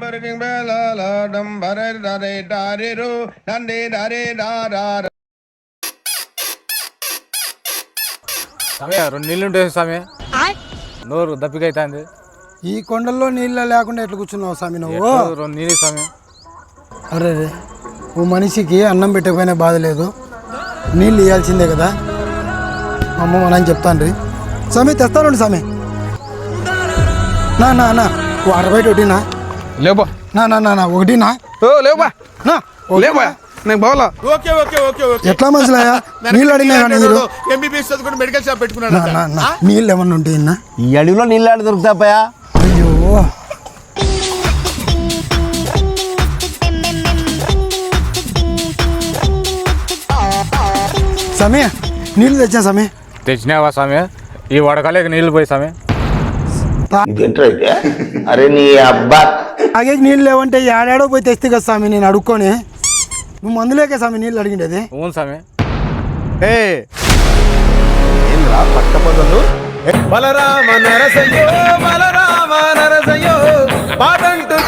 Burning bell, la dum, bare, da, de, da, de, do, dan, de, da, de, da, da, da. సమయ రెండు నీళ్ళు ఉంటాయి సమయ నోరు దప్పిక అవుతుంది ఈ కొండల్లో నీళ్ళ లేకుండా ఎట్లా కూర్చున్నావు స్వామి నువ్వు? రెండు నీళ్ళు సమయం అరే రే ఓ మనిషికి అన్నం పెట్టకపోయినా బాధ లేదు. నీళ్ళు ఇవ్వాల్సిందే కదా. అమ్మ మనం చెప్తాను స్వామి తెస్తానండి స్వామి. నా నా నా ఓ అరవై ఒకటినా లేబా నా నా నా నా ఒకటినా ఓ లేబా నా? లేబా నేను బావలా? Okay okay okay okay. ఎట్లా మనుషులయ్యా? నీళ్ళు అడిగినా కానీ మీరు ఎంబీబీఎస్ చదువుకుని మెడికల్ షాప్ పెట్టుకున్నాడు నా, నా. నీళ్ళు ఏమన్నా ఉంటాయినా ఈ అడవిలో నీళ్ళు ఆడ దొరుకుతాపయా అయ్యో. సమయ నీళ్ళు తెచ్చా సమయ తెచ్చినావా సమయ ఈ వడకలేక నీళ్ళు పోయి సమయ అరే నీ అబ్బా. తాగేకి నీళ్ళు లేవంటే ఏడాడో పోయి తెస్తే కదా స్వామి నేను అడుక్కొని. నువ్వు మందులేకే స్వామి నీళ్ళు అడిగిండేది? అవును స్వామి. ఏ బలరామ నరసయ్యో బలరామ నరసయ్యో పాటంటు